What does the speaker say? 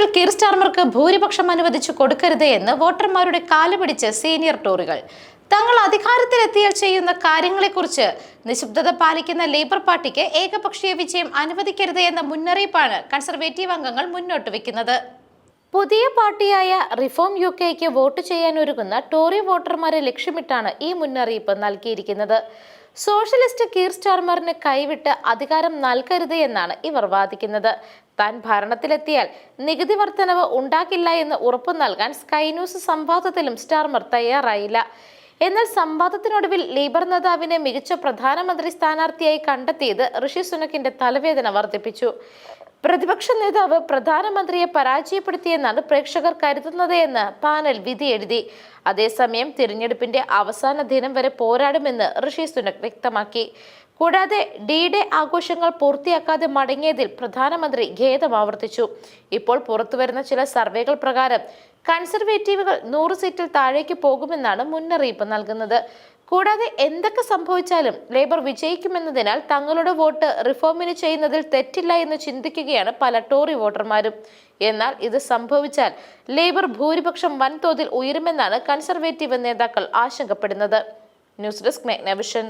തെരഞ്ഞെടുപ്പിൽ കീർ സ്റ്റാർമർക്ക് ഭൂരിപക്ഷം അനുവദിച്ചു കൊടുക്കരുത് എന്ന് വോട്ടർമാരുടെ കാലുപിടിച്ച് സീനിയർ ടോറികൾ. തങ്ങൾ അധികാരത്തിലെത്തിയാൽ ചെയ്യുന്ന കാര്യങ്ങളെക്കുറിച്ച് നിശബ്ദത പാലിക്കുന്ന ലേബർ പാർട്ടിക്ക് ഏകപക്ഷീയ വിജയം അനുവദിക്കരുത് എന്ന മുന്നറിയിപ്പാണ് കൺസർവേറ്റീവ് അംഗങ്ങൾ മുന്നോട്ട് വെക്കുന്നത് പുതിയ പാർട്ടിയായ റിഫോം യു കെക്ക് വോട്ട് ചെയ്യാൻ ഒരുങ്ങുന്ന ടോറി വോട്ടർമാരെ ലക്ഷ്യമിട്ടാണ് ഈ മുന്നറിയിപ്പ് നൽകിയിരിക്കുന്നത്. സോഷ്യലിസ്റ്റ് കീർ സ്റ്റാർമറിന് കൈവിട്ട് അധികാരം നൽകരുത് എന്നാണ് ഇവർ വാദിക്കുന്നത്. താൻ ഭരണത്തിലെത്തിയാൽ നികുതി വർധനവ് ഉണ്ടാക്കില്ല എന്ന് ഉറപ്പു നൽകാൻ സ്കൈ ന്യൂസ് സംവാദത്തിലും സ്റ്റാർമർ തയ്യാറായില്ല. എന്നാൽ സംവാദത്തിനൊടുവിൽ ലേബർ നേതാവിനെ മികച്ച പ്രധാനമന്ത്രി സ്ഥാനാർത്ഥിയായി കണ്ടെത്തിയത് ഋഷി സുനക്കിന്റെ തലവേദന വർദ്ധിപ്പിച്ചു. പ്രതിപക്ഷ നേതാവ് പ്രധാനമന്ത്രിയെ പരാജയപ്പെടുത്തിയെന്നാണ് പ്രേക്ഷകർ കരുതുന്നത് എന്ന് പാനൽ വിധി എഴുതി. അതേസമയം തിരഞ്ഞെടുപ്പിന്റെ അവസാന ദിനം വരെ പോരാടുമെന്ന് ഋഷി സുനക് വ്യക്തമാക്കി. കൂടാതെ ഡി ഡേ ആഘോഷങ്ങൾ പൂർത്തിയാക്കാതെ മടങ്ങിയതിൽ പ്രധാനമന്ത്രി ഖേദം ആവർത്തിച്ചു. ഇപ്പോൾ പുറത്തുവരുന്ന ചില സർവേകൾ പ്രകാരം കൺസർവേറ്റീവുകൾ നൂറ് സീറ്റിൽ താഴേക്ക് പോകുമെന്നാണ് മുന്നറിയിപ്പ് നൽകുന്നത്. കൂടാതെ എന്തൊക്കെ സംഭവിച്ചാലും ലേബർ വിജയിക്കുമെന്നതിനാൽ തങ്ങളുടെ വോട്ട് റിഫോമിന് ചെയ്യുന്നതിൽ തെറ്റില്ല എന്ന് ചിന്തിക്കുകയാണ് പല ടോറി വോട്ടർമാരും. എന്നാൽ ഇത് സംഭവിച്ചാൽ ലേബർ ഭൂരിപക്ഷം വൻതോതിൽ ഉയരുമെന്നാണ് കൺസർവേറ്റീവ് നേതാക്കൾ ആശങ്കപ്പെടുന്നത്. News desk മെഗ്നവിഷൻ